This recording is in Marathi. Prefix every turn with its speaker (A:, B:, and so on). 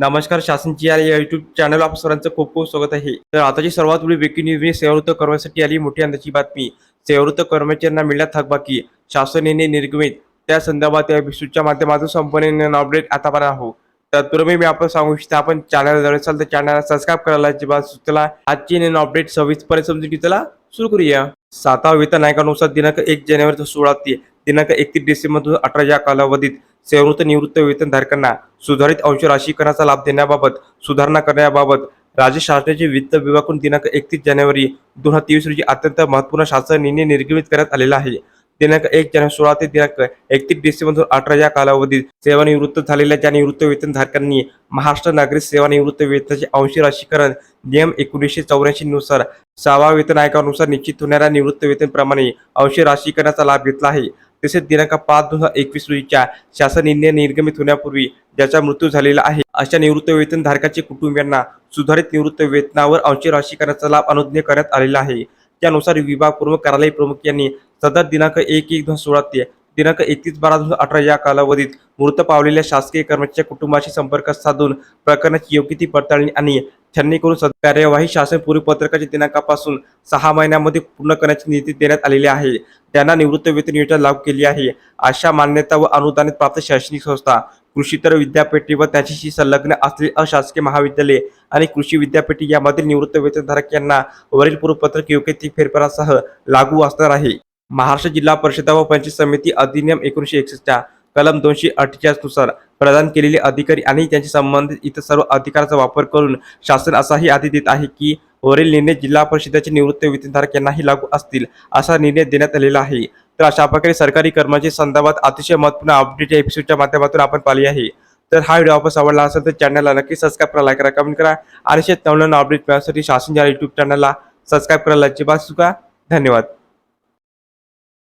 A: नमस्कार शासनची या युट्यूब चॅनल आप सर्वांचं खूप खूप स्वागत आहे. तर आताची सर्वात मोठी ब्रेकिंग न्यूज म्हणजे सेवावृत्त कर्मचारी आली मोठी अंदाची बातमी. सेवावृत्त कर्मचाऱ्यांना मिळण्यात थकबाकी. शासनाने निर्गमित. त्या संदर्भात या एपिसोडच्या माध्यमातून संपूर्ण अपडेट आतापर्यंत आहो तत्पूर्वी मी आपण सांगू इच्छितो आपण चॅनल जर असाल तर चॅनल सबस्क्राईब करायला अजिबात सुचला आजची नवीन अपडेट सव्वीसपर्यंत समजून घेतला सुरू करूया. सातवा वेतन आयोगानुसार दिनांक एक जानेवारी सोळा ते दिनांक एकतीस डिसेंबर दोन अठरा या कालावधीत सेवृत्त निवृत्त वेतनधारकांना सुधारित अंश राशीकरणाचा लाभ देण्याबाबत सुधारणा करण्याबाबत राज्य शासनाचे वित्त विभागून दिनांक एकतीस जानेवारी दोन हजार तेवीस रोजी अत्यंत महत्त्वपूर्ण शासन निर्णय निर्गमित करण्यात आलेला आहे. दिनांक एक जानेवारी सोळा ते दिनांक एकतीस डिसेंबर दोन अठरा या कालावधीत सेवानिवृत्त झालेल्या ज्या निवृत्त वेतनधारकांनी महाराष्ट्र नागरिक सेवानिवृत्त वेतनाचे अंशी राशीकरण नियम एकोणीसशे चौऱ्याऐंशी नुसार सहावा वेतन आयोगानुसार निश्चित होणाऱ्या निवृत्त वेतनप्रमाणे अंशी राशीकरणाचा लाभ घेतला आहे. तसेच दिनांक पाच दोन हजार एकवीस रोजीच्या शासन निर्णय निर्गमित होण्यापूर्वी ज्याचा मृत्यू झालेला आहे अशा निवृत्त वेतनधारकाचे कुटुंबियांना सुधारित निवृत्त वेतनावर अंशी राशीकरणाचा लाभ अनुज्ञ करण्यात आलेला आहे. त्यानुसार विभाग प्रमुख कार्यालय प्रमुख यांनी सदर दिनांक एक एक दोन सोळा ते दिनांक एकतीस बारा दोन अठरा या कालावधीत मृत पावलेल्या शासकीय कर्मचाऱ्याच्या कुटुंबाशी संपर्क साधून प्रकरणाची योग्य ती पडताळणी आणि त्यांनी करून कार्यवाही शासन पूर्वपत्रकाच्या दिनांकापासून सहा महिन्यामध्ये पूर्ण करण्याची नीती देण्यात आलेली आहे. त्यांना निवृत्त वेतन योजना लागू केली आहे. अशा मान्यता व अनुदानित प्राप्त शैक्षणिक संस्था कृषीतर विद्यापीठे व त्याच्याशी संलग्न असलेली अशासकीय महाविद्यालये आणि कृषी विद्यापीठे यामधील निवृत्त वेतनधारक यांना वरील पूर्वपत्रक योग्य ती फेरफारासह लागू असणार आहे. महाराष्ट्र जिल्हा परिषदा व पंचायत समिती अधिनियम एकोणीसशे एकसष्टच्या कलम दोनशे अठ्ठेचाळीसनुसार प्रदान केलेले अधिकारी आणि त्यांचे संबंधित इतर सर्व अधिकाराचा वापर करून शासन असाही आदेश देत आहे की वरील निर्णय जिल्हा परिषदेचे निवृत्त वेतनधारक यांनाही लागू असतील असा निर्णय देण्यात आलेला आहे. तर अशा प्रकारे सरकारी कर्मचारी संदर्भात अतिशय महत्त्वपूर्ण अपडेट या एपिसोडच्या माध्यमातून आपण पाहिली आहे. तर हा व्हिडिओ आपण आवडला असेल तर चॅनलला नक्की सबस्क्राईब करा लाईक करा कमेंट करा आणि शेत नवनवीन अपडेट मिळण्यासाठी शासन या युट्यूब चॅनलला सबस्क्राईब करायला अजिबात चुका धन्यवाद.